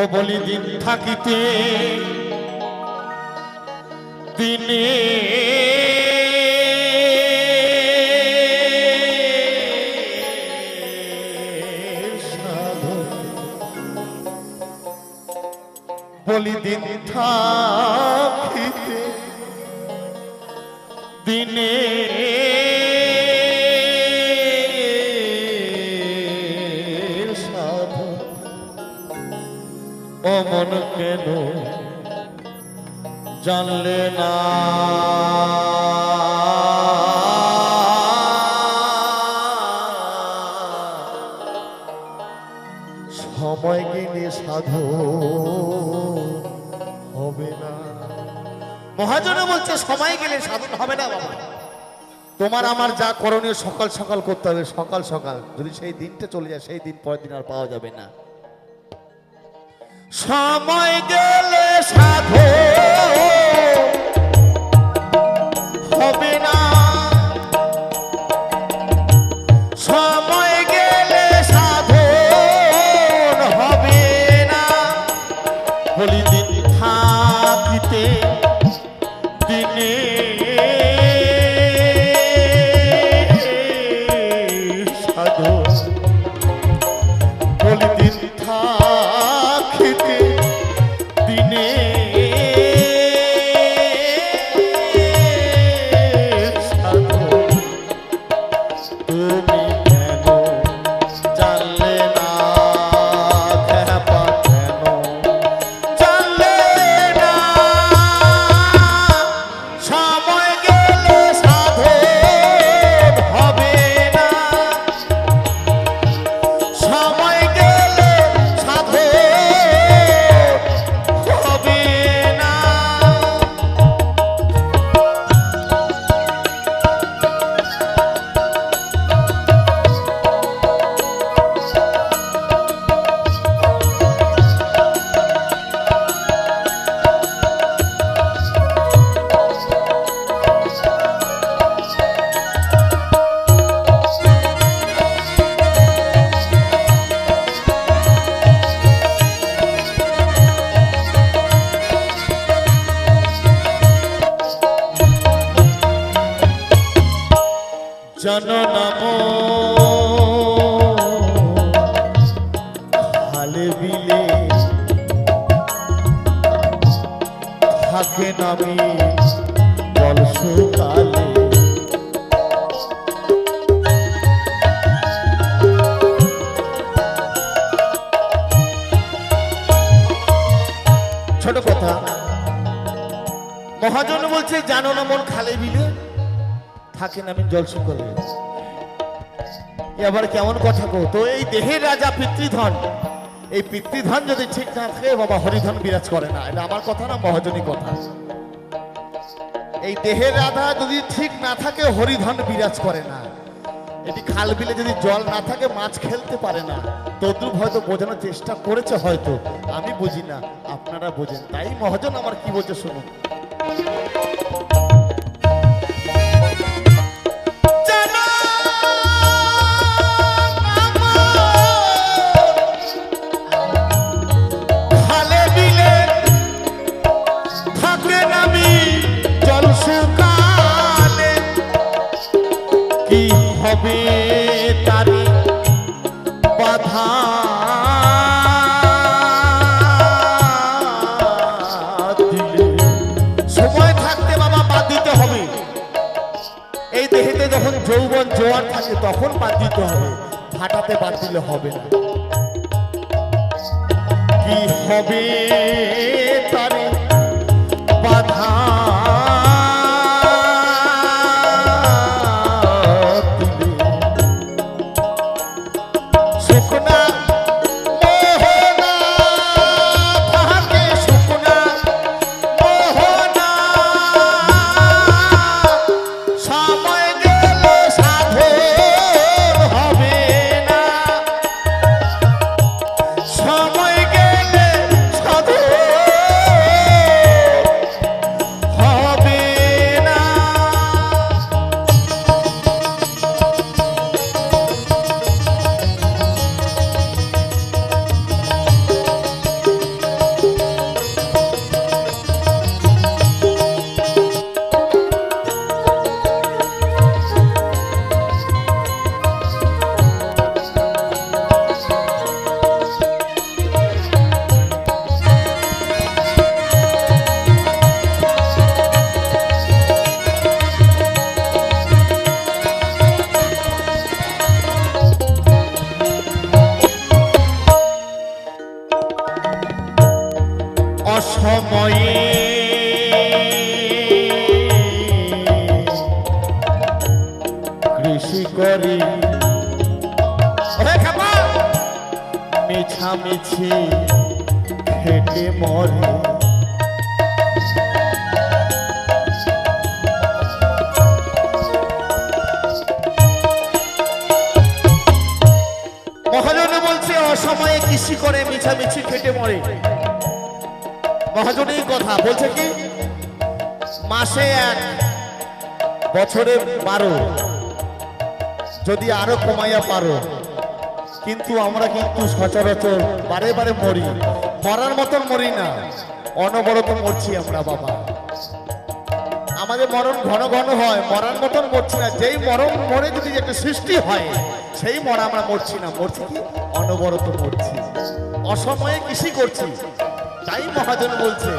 ও বলি দিন থাকিতে দিনে বলি দিন থাকিতে দিনে কেন? জানলে না। সময় গেলে সাধু হবে না। মহাজনে বলছে, সময় গেলে সাধন হবে না বাবা। তোমার আমার যা করণীয়, সকাল সকাল করতে হবে, সকাল সকাল। যদি সেই দিনটা চলে যায়, সেই দিন পরের দিন আর পাওয়া যাবে না। সময় গেলে সাধু ছোট কথা। মহাজন বলছে, জানো না, মন খালে বিলে থাকেন আমি জল শুকলে। এবার কেমন কথা কো তো এই দেহের রাজা পিতৃধন। এই পিতৃধন যদি ঠিক না থাকে, বাবা হরিধন বিরাজ করে না। এটা আমার কথা না মহাজনী কথা। এই দেহের রাধা যদি ঠিক না থাকে, হরিধন বিরাজ করে না। এটি খাল বিলে যদি জল না থাকে, মাছ খেলতে পারে না। তদ্রুপ হয়তো বোঝানোর চেষ্টা করেছে হয়তো, আমি বুঝি না, আপনারা বোঝেন। তাই মহাজন আমার কি বলছে শুনুন। যখন যৌবন জোয়ার থাকে, তখন বাদ দিতে হবে হাঁটাতে বাদ দিলে হবে না। কি হবে তারে বাধা সময়ে। কৃষি করি। মিছামিছি খেটে মরে। মহাজনের কথা, বলছে কি? মাসে এক, বছরে বারো। যদি আরও কমাইয়া পারো, কিন্তু আমরা কিন্তু সচরাচর বারে বারে মরি। মরার মতন মরি না, অনবরত মরছি আমরা, বাবা। আমাদের মরণ ঘন ঘন হয়, মরার মতন মরছি না। যেই মরণ মরে যদি একটা সৃষ্টি হয়, সেই মরা আমরা মরছি না। মরছি কি? অনবরত মরছি। অসময়ে কৃষি করছি। তাই মহাজন বলছে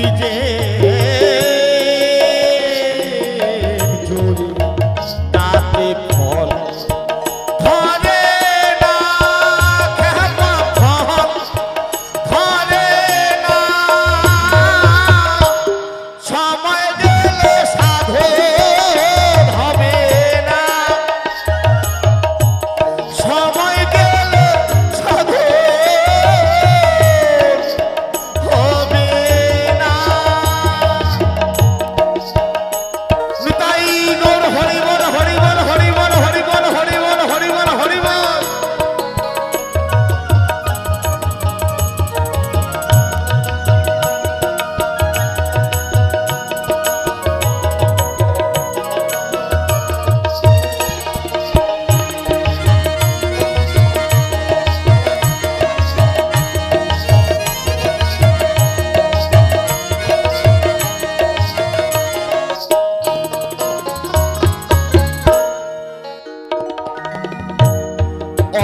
বীজে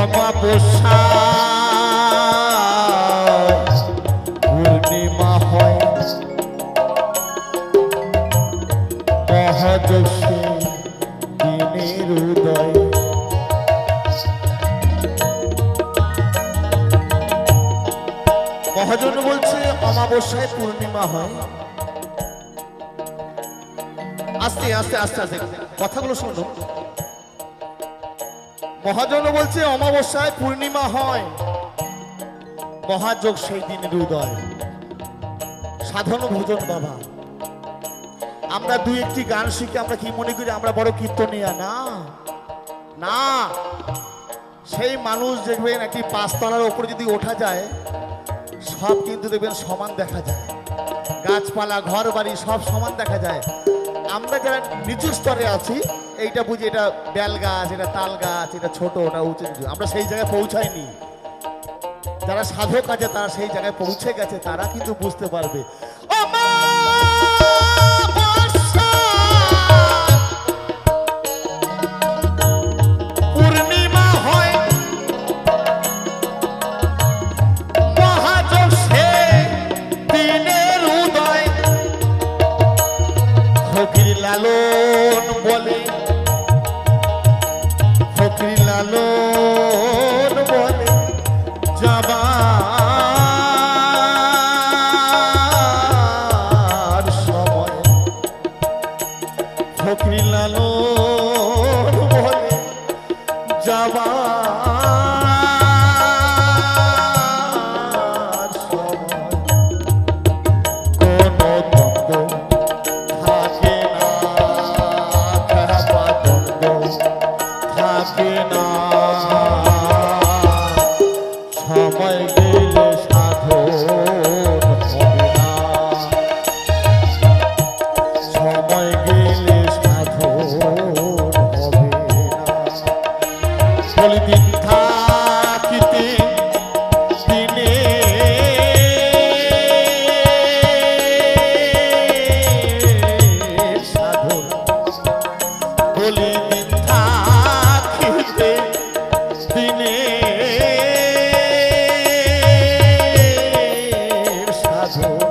অমাবস্যা পূর্ণিমা মহাজন বলছে অমাবস্যায় পূর্ণিমা হয়। আস্তে আস্তে আস্তে আস্তে। কথাগুলো শুনুন। মহাজন বলছে, অমাবস্যায় পূর্ণিমা হয়। মহাযোগ সেই দিনের উদয় সাধন ভোজন বাবা। আমরা দুই একটি গান শিখে আমরা কি মনে করি, আমরা বড় কীর্তনিয়া? না। না। সেই মানুষ দেখবেন একটি পাঁচতলার ওপরে যদি ওঠা যায়, সব কিন্তু দেখবেন সমান দেখা যায়। গাছপালা ঘর বাড়ি সব সমান দেখা যায়। আমরা যারা নিচু স্তরে আছি এইটা বুঝি এটা বেল গাছ, এটা তাল গাছ, এটা ছোট, ওটা উঁচু। আমরা সেই জায়গায় পৌঁছাইনি। যারা সাধক আছে তারা সেই জায়গায় পৌঁছে গেছে, তারা কিন্তু বুঝতে পারবে। আলো বোঝো